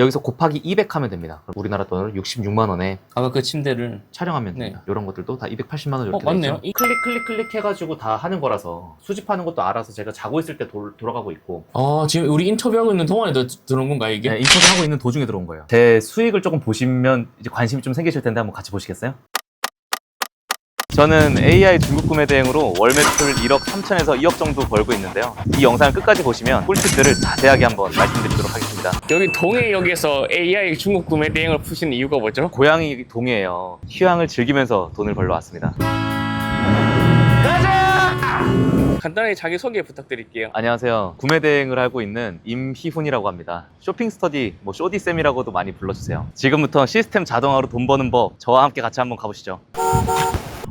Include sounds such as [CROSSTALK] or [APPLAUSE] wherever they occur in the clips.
여기서 곱하기 200 하면 됩니다. 그럼 우리나라 돈으로 66만 원에 아까 그 침대를 촬영하면 네. 됩니다. 이런 것들도 다 280만 원 이렇게 어, 맞네요. 있죠. 이- 클릭 클릭 클릭 해가지고 다 하는 거라서 수집하는 것도 알아서 제가 자고 있을 때 돌, 돌아가고 있고 아 지금 우리 인터뷰하고 있는 동안에도 들어온 건가요 이게? 네, 인터뷰 하고 있는 도중에 들어온 거예요. 제 수익을 조금 보시면 이제 관심이 좀 생기실 텐데 한번 같이 보시겠어요? 저는 AI 중국 구매 대행으로 월 매출 1억 3천에서 2억 정도 벌고 있는데요. 이 영상을 끝까지 보시면 꿀팁들을 자세하게 한번 말씀드리도록 하겠습니다. 여기 동해역에서 AI 중국 구매 대행을 푸시는 이유가 뭐죠? 고향이 동해예요. 휴양을 즐기면서 돈을 벌러 왔습니다. 간단하게 자기 소개 부탁드릴게요. 안녕하세요. 구매 대행을 하고 있는 임희훈이라고 합니다. 쇼핑 스터디, 뭐 쇼디쌤이라고도 많이 불러주세요. 지금부터 시스템 자동화로 돈 버는 법 저와 함께 같이 한번 가보시죠.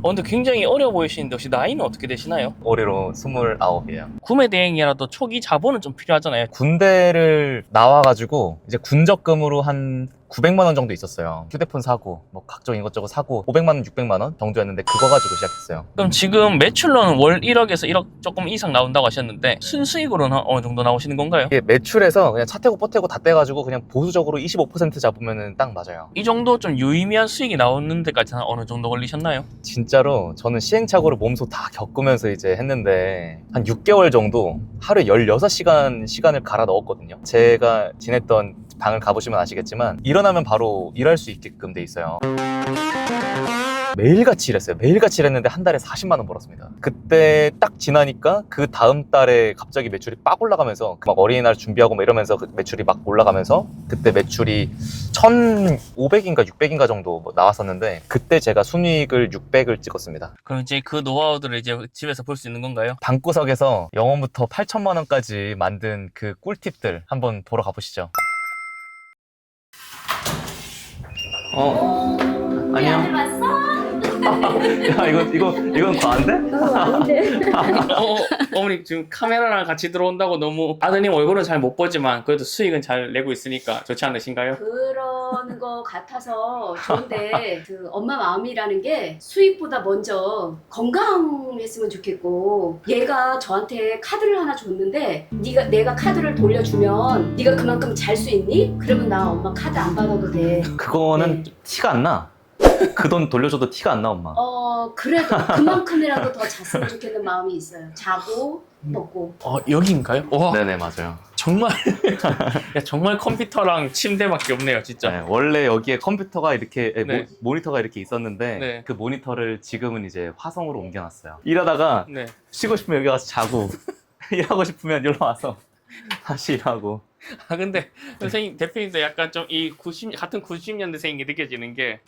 어, 근데 굉장히 어려 보이시는데 혹시 나이는 어떻게 되시나요? 올해로 29이에요. 구매 대행이라도 초기 자본은 좀 필요하잖아요. 군대를 나와가지고 이제 군적금으로 한 900만 원 정도 있었어요. 휴대폰 사고, 뭐 각종 이것저것 사고 500만 원, 600만 원 정도였는데 그거 가지고 시작했어요. 그럼 지금 매출로는 월 1억에서 1억 조금 이상 나온다고 하셨는데 순수익으로는 어느 정도 나오시는 건가요? 이게 매출에서 그냥 차 태고 뽀 태고 다 떼가지고 그냥 보수적으로 25% 잡으면 딱 맞아요. 이 정도 좀 유의미한 수익이 나오는 데까지는 어느 정도 걸리셨나요? 진짜로 저는 시행착오를 몸소 다 겪으면서 이제 했는데 한 6개월 정도 하루에 16시간 시간을 갈아 넣었거든요. 제가 지냈던 방을 가보시면 아시겠지만 일어나면 바로 일할 수 있게끔 돼 있어요. 매일같이 일했어요. 매일같이 일했는데 한 달에 40만 원 벌었습니다. 그때 딱 지나니까 그 다음 달에 갑자기 매출이 빡 올라가면서 그막 어린이날 준비하고 막 이러면서 그 매출이 막 올라가면서 그때 매출이 1,500인가 600인가 정도 뭐 나왔었는데 그때 제가 순이익을 600을 찍었습니다. 그럼 이제 그 노하우들을 이제 집에서 볼 수 있는 건가요? 방구석에서 영원부터 8천만 원까지 만든 그 꿀팁들 한번 보러 가보시죠. 어, 안녕. 야 이거 이거 이건 과한데? 어, 아닌데. 어, 어머니 지금 카메라랑 같이 들어온다고 너무 아드님 얼굴은 잘 못 보지만 그래도 수익은 잘 내고 있으니까 좋지 않으신가요? 그런 거 같아서 좋은데 그 엄마 마음이라는 게 수익보다 먼저 건강했으면 좋겠고 얘가 저한테 카드를 하나 줬는데 네가 내가 카드를 돌려주면 네가 그만큼 잘 수 있니? 그러면 나 엄마 카드 안 받아도 돼. 그거는 티가 안 나. 그 돈 돌려줘도 티가 안 나 엄마. 어 그래도 그만큼이라도 더 잤으면 좋겠는 마음이 있어요. 자고 먹고. 어 여기인가요? 와 네네 맞아요. 정말 [LAUGHS] 야, 정말 컴퓨터랑 침대밖에 없네요 진짜. 네, 원래 여기에 컴퓨터가 이렇게 에, 네. 모, 니터가 이렇게 있었는데 네. 그 모니터를 지금은 이제 화성으로 옮겨놨어요. 일하다가 네. 쉬고 싶으면 여기 와서 자고 [LAUGHS] 일하고 싶으면 여기로 와서 다시 일하고 [LAUGHS] 아 근데 선생님 대표님도 약간 좀 이 90 같은 90년대생이 느껴지는 게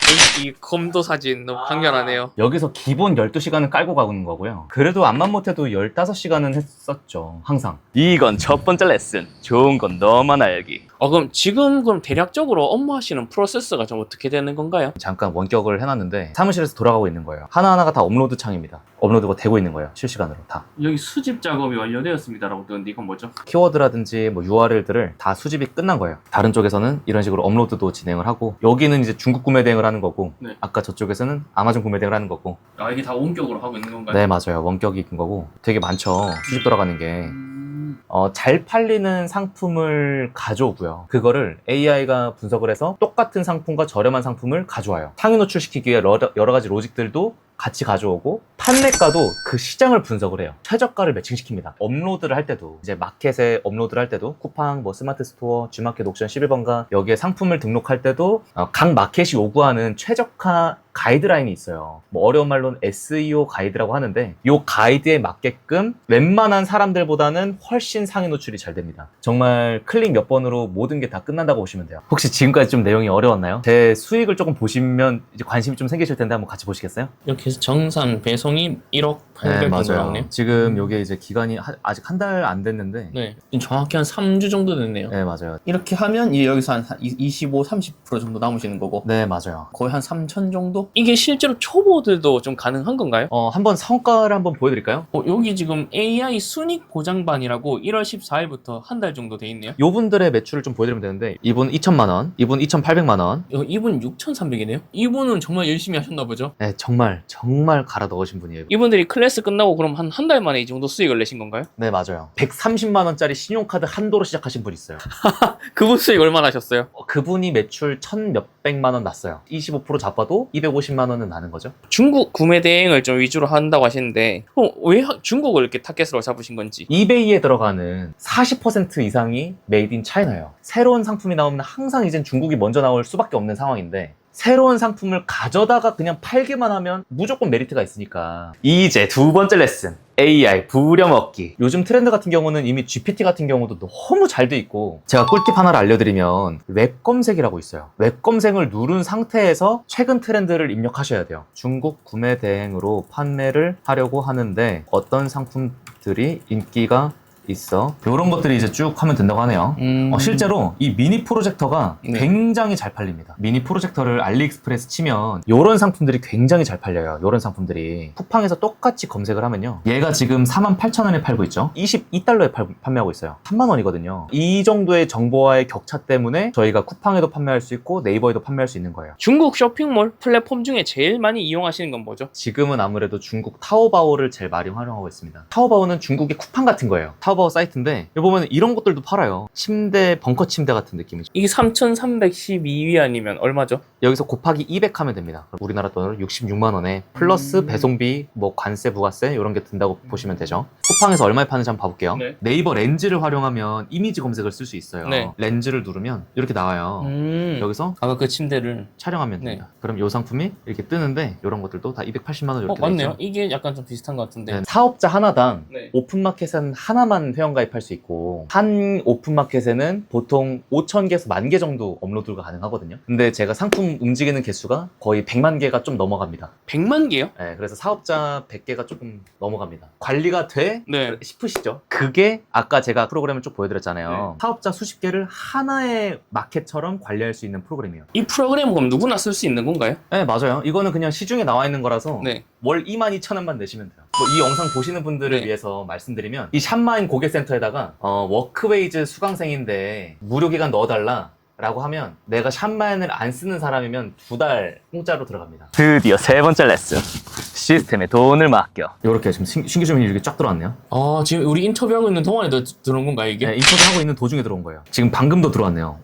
이 검도 사진 너무 강렬하네요. 여기서 기본 12시간은 깔고 가는 거고요. 그래도 암만 못해도 15시간은 했었죠. 항상. 이건 첫 번째 레슨. 좋은 건 너만 알기. 어 그럼 지금 그럼 대략적으로 업무하시는 프로세스가 좀 어떻게 되는 건가요? 잠깐 원격을 해놨는데 사무실에서 돌아가고 있는 거예요. 하나하나가 다 업로드 창입니다. 업로드가 되고 있는 거예요. 실시간으로 다. 여기 수집 작업이 완료되었습니다라고 뜨는데 이건 뭐죠? 키워드라든지 뭐 URL들을 다 수집이 끝난 거예요. 다른 쪽에서는 이런 식으로 업로드도 진행을 하고 여기는 이제 중국 구매 대행을 하는 거고 네. 아까 저쪽에서는 아마존 구매 대행을 하는 거고 아 이게 다 원격으로 하고 있는 건가요? 네 맞아요. 원격인 거고 되게 많죠. 수집 돌아가는 게. 음, 어, 잘 팔리는 상품을 가져오고요. 그거를 AI가 분석을 해서 똑같은 상품과 저렴한 상품을 가져와요. 상위 노출시키기 위해 여러, 여러 가지 로직들도 같이 가져오고 판매가도 그 시장을 분석을 해요. 최저가를 매칭시킵니다. 업로드를 할 때도 이제 마켓에 업로드를 할 때도 쿠팡, 뭐 스마트 스토어, G마켓 옥션 11번가 여기에 상품을 등록할 때도 어, 각 마켓이 요구하는 최저가 가이드라인이 있어요. 뭐 어려운 말로는 SEO 가이드라고 하는데 이 가이드에 맞게끔 웬만한 사람들보다는 훨씬 상위 노출이 잘 됩니다. 정말 클릭 몇 번으로 모든 게 다 끝난다고 보시면 돼요. 혹시 지금까지 좀 내용이 어려웠나요? 제 수익을 조금 보시면 이제 관심이 좀 생기실 텐데 한번 같이 보시겠어요? 이렇게 해서 정산 배송이 1억 800 정도 나오네요. 지금 요게 이제 기간이 하- 아직 한 달 안 됐는데 네, 정확히 한 3주 정도 됐네요. 네, 맞아요. 이렇게 하면 이제 여기서 한 25, 30% 정도 남으시는 거고 네, 맞아요. 거의 한 3천 정도? 이게 실제로 초보들도 좀 가능한 건가요? 어, 한번 성과를 한번 보여 드릴까요? 어, 여기 지금 AI 순익 보장반이라고 1월 14일부터 한 달 정도 돼 있네요. 요 분들의 매출을 좀 보여 드리면 되는데 이분 2천만 원, 이분 2,800만 원. 어, 이분 6,300이네요. 이분은 정말 열심히 하셨나 보죠. 네, 정말 정말 갈아 넣으신 분이에요. 이분들이 클래스 끝나고 그럼 한 한 달 만에 이 정도 수익을 내신 건가요? 네, 맞아요. 130만 원짜리 신용카드 한도로 시작하신 분 있어요. [LAUGHS] 그분 수익 얼마나 하셨어요? 어, 그분이 매출 천 몇백만 원 났어요. 25% 잡아도 250만 원은 나는 거죠. 중국 구매 대행을 좀 위주로 한다고 하시는데 그럼 왜 하- 중국을 이렇게 타겟으로 잡으신 건지 이베이에 들어가는 40% 이상이 메이드 인 차이나예요. 새로운 상품이 나오면 항상 이젠 중국이 먼저 나올 수밖에 없는 상황인데 새로운 상품을 가져다가 그냥 팔기만 하면 무조건 메리트가 있으니까. 이제 두 번째 레슨 AI 부려먹기. 요즘 트렌드 같은 경우는 이미 GPT 같은 경우도 너무 잘 돼 있고. 제가 꿀팁 하나를 알려드리면 웹 검색이라고 있어요. 웹 검색을 누른 상태에서 최근 트렌드를 입력하셔야 돼요. 중국 구매 대행으로 판매를 하려고 하는데 어떤 상품들이 인기가 있어 이런 것들이 이제 쭉 하면 된다고 하네요 음... 어, 실제로 이 미니 프로젝터가 네. 굉장히 잘 팔립니다. 미니 프로젝터를 알리익스프레스 치면 이런 상품들이 굉장히 잘 팔려요. 이런 상품들이 쿠팡에서 똑같이 검색을 하면요. 얘가 지금 48,000원에 팔고 있죠. 22달러에 팔, 판매하고 있어요. 3만 원이거든요. 이 정도의 정보와의 격차 때문에 저희가 쿠팡에도 판매할 수 있고 네이버에도 판매할 수 있는 거예요. 중국 쇼핑몰 플랫폼 중에 제일 많이 이용하시는 건 뭐죠? 지금은 아무래도 중국 타오바오를 제일 많이 활용하고 있습니다. 타오바오는 중국의 쿠팡 같은 거예요. 타오바오 사이트인데 여기 보면 이런 것들도 팔아요. 침대, 벙커 침대 같은 느낌이죠. 이게 3,312위안이면 얼마죠? 여기서 곱하기 200 하면 됩니다. 그럼 우리나라 돈으로 66만 원에 플러스 음. 배송비, 뭐 관세, 부가세 이런 게 든다고 보시면 되죠. 쿠팡에서 얼마에 파는지 한번 봐볼게요. 네. 이버 렌즈를 활용하면 이미지 검색을 쓸 수 있어요. 네. 렌즈를 누르면 이렇게 나와요. 음... 여기서 아까 그 침대를 촬영하면 네. 됩니다. 그럼 이 상품이 이렇게 뜨는데 이런 것들도 다 280만 원 어 이렇게 돼 맞네요. 있죠. 이게 약간 좀 비슷한 것 같은데 네, 사업자 하나당 네. 오픈마켓은 하나만 회원 가입할 수 있고 한 오픈마켓에는 보통 5천 개에서 만개 정도 업로드가 가능하거든요. 근데 제가 상품 움직이는 개수가 거의 100만 개가 좀 넘어갑니다. 100만 개요? 네, 그래서 사업자 100개가 조금 넘어갑니다. 관리가 돼? 네. 싶으시죠? 그게 아까 제가 프로그램을 쭉 보여드렸잖아요. 네. 사업자 수십 개를 하나의 마켓처럼 관리할 수 있는 프로그램이에요. 이 프로그램 그럼 누구나 쓸 수 있는 건가요? 네, 맞아요. 이거는 그냥 시중에 나와 있는 거라서 네. 월 22,000원만 내시면 돼요. 뭐이 영상 보시는 분들을 네. 위해서 말씀드리면 이 샵마인 고객센터에다가 어, 워크웨이즈 수강생인데 무료 기간 넣어달라. 라고 하면 내가 샵마인을 안 쓰는 사람이면 두 달 공짜로 들어갑니다. 드디어 세 번째 레슨. 시스템에 돈을 맡겨. 이렇게 지금 신- 신규 주문이 이렇게 쫙 들어왔네요. 아 지금 우리 인터뷰하고 있는 동안에도 들어온 건가요 이게? 네, 인터뷰 하고 있는 도중에 들어온 거예요. 지금 방금도 들어왔네요.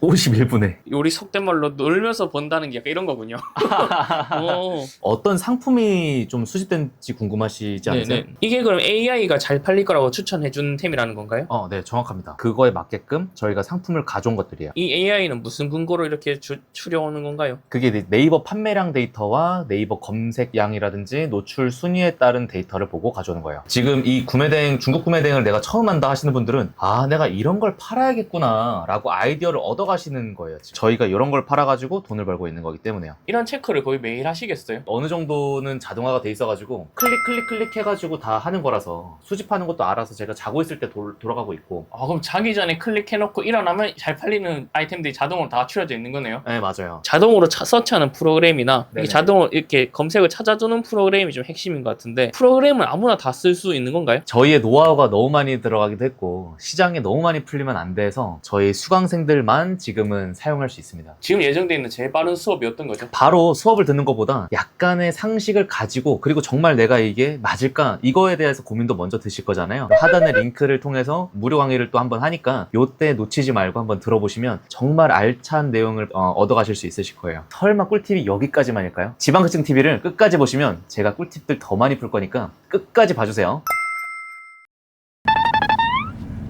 오, 51분에. 우리 속된 말로 놀면서 번다는 게 약간 이런 거군요. [LAUGHS] 오. 어떤 상품이 좀 수집된지 궁금하시지 않으세요? 네네. 이게 그럼 AI가 잘 팔릴 거라고 추천해 준 템이라는 건가요? 어, 네, 정확합니다. 그거에 맞게끔 저희가 상품을 가져온 것들이에요. 이 AI는 무슨 근거로 이렇게 주- 추려오는 건가요? 그게 네- 네이버 판매량 데이터와 네이버 검색량이라든지 노출 순위에 따른 데이터를 보고 가져오는 거예요. 지금 이 구매 대행, 중국 구매 대행을 내가 처음 한다 하시는 분들은 아, 내가 이런 걸 팔아야겠구나 라고 아이디어를 얻 어가시는 거예요. 지금. 저희가 이런 걸 팔아가지고 돈을 벌고 있는 거기 때문에요. 이런 체크를 거의 매일 하시겠어요? 어느 정도는 자동화가 돼 있어가지고 클릭 클릭 클릭 해가지고 다 하는 거라서 수집하는 것도 알아서 제가 자고 있을 때 돌, 돌아가고 있고 아 그럼 자기 전에 클릭해놓고 일어나면 잘 팔리는 아이템들이 자동으로 다 추려져 있는 거네요? 네 맞아요 자동으로 차- 서치하는 프로그램이나 이게 네네. 자동으로 이렇게 검색을 찾아주는 프로그램이 좀 핵심인 것 같은데 프로그램은 아무나 다 쓸 수 있는 건가요? 저희의 노하우가 너무 많이 들어가기도 했고 시장에 너무 많이 풀리면 안 돼서 저희 수강생들만 지금은 사용할 수 있습니다. 지금 예정돼 있는 제일 빠른 수업이 어떤 거죠? 바로 수업을 듣는 것보다 약간의 상식을 가지고 그리고 정말 내가 이게 맞을까? 이거에 대해서 고민도 먼저 드실 거잖아요. 하단의 링크를 통해서 무료 강의를 또 한번 하니까 요때 놓치지 말고 한번 들어보시면 정말 알찬 내용을 어, 얻어가실 수 있으실 거예요. 설마 꿀팁이 여기까지만일까요? 지방급증 TV를 끝까지 보시면 제가 꿀팁들 더 많이 풀 거니까 끝까지 봐주세요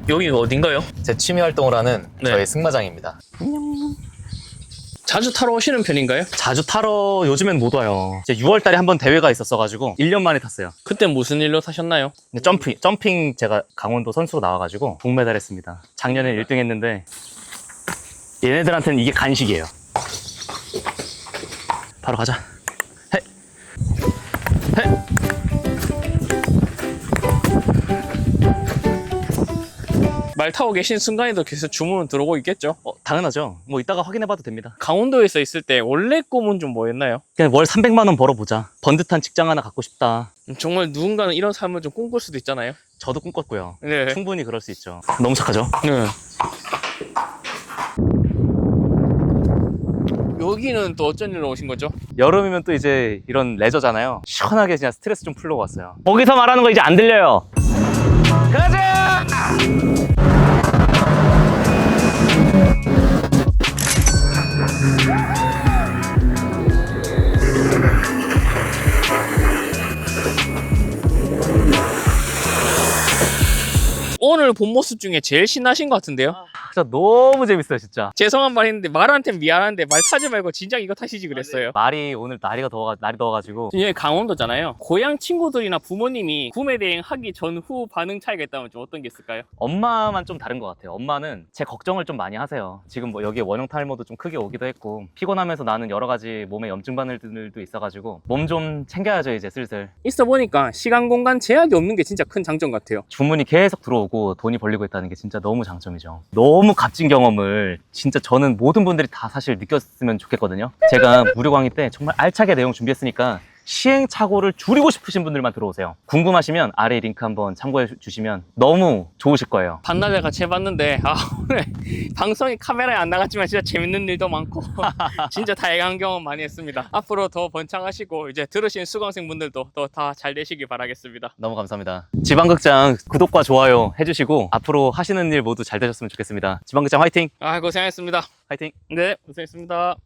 여기가 어딘가요? 제 취미 활동을 하는 네. 저희 승마장입니다 자주 타러 오시는 편인가요? 자주 타러 요즘엔 못 와요. 이제 6월 달에 한 번 대회가 있었어가지고 1년 만에 탔어요. 그때 무슨 일로 타셨나요? 근데 점핑, 점핑 제가 강원도 선수로 나와가지고 동메달 했습니다. 작년에 1등 했는데 얘네들한테는 이게 간식이에요. 바로 가자. 헤. 헤. 말 타고 계신 순간에도 계속 주문은 들어오고 있겠죠? 어, 당연하죠. 뭐 이따가 확인해봐도 됩니다. 강원도에서 있을 때 원래 꿈은 좀 뭐였나요? 그냥 월 300만 원 벌어보자. 번듯한 직장 하나 갖고 싶다. 음, 정말 누군가는 이런 삶을 좀 꿈꿀 수도 있잖아요. 저도 꿈꿨고요. 네. 충분히 그럴 수 있죠. 너무 착하죠? 네. 여기는 또 어쩐 일로 오신 거죠? 여름이면 또 이제 이런 레저잖아요. 시원하게 그냥 스트레스 좀 풀려고 왔어요. 거기서 말하는 거 이제 안 들려요. 가자! 오늘 본 모습 중에 제일 신나신 것 같은데요? 진짜 너무 재밌어요, 진짜. 죄송한 말 했는데 말한테 미안한데 말 타지 말고 진작 이거 타시지 그랬어요. 말이 오늘 날이가 더워 날이 더워가지고 이게 강원도잖아요. 고향 친구들이나 부모님이 구매 대행 하기 전후 반응 차이가 있다면 좀 어떤 게 있을까요? 엄마만 좀 다른 것 같아요. 엄마는 제 걱정을 좀 많이 하세요. 지금 뭐 여기에 원형 탈모도 좀 크게 오기도 했고 피곤하면서 나는 여러 가지 몸에 염증 바늘들도 있어가지고 몸 좀 챙겨야죠 이제 슬슬. 있어 보니까 시간 공간 제약이 없는 게 진짜 큰 장점 같아요. 주문이 계속 들어오고 돈이 벌리고 있다는 게 진짜 너무 장점이죠. 너무 값진 경험을 진짜 저는 모든 분들이 다 사실 느꼈으면 좋겠거든요. 제가 무료 강의 때 정말 알차게 내용 준비했으니까 시행착오를 줄이고 싶으신 분들만 들어오세요. 궁금하시면 아래 링크 한번 참고해 주- 주시면 너무 좋으실 거예요. 반나절 같이 해봤는데 아 오늘 [LAUGHS] 방송이 카메라에 안 나갔지만 진짜 재밌는 일도 많고 [LAUGHS] 진짜 다양한 경험 많이 했습니다. 앞으로 더 번창하시고 이제 들으신 수강생 분들도 또다잘 되시길 바라겠습니다. 너무 감사합니다. 지방극장 구독과 좋아요 해주시고 앞으로 하시는 일 모두 잘 되셨으면 좋겠습니다. 지방극장 화이팅! 아 고생하셨습니다. 화이팅! 네 고생했습니다.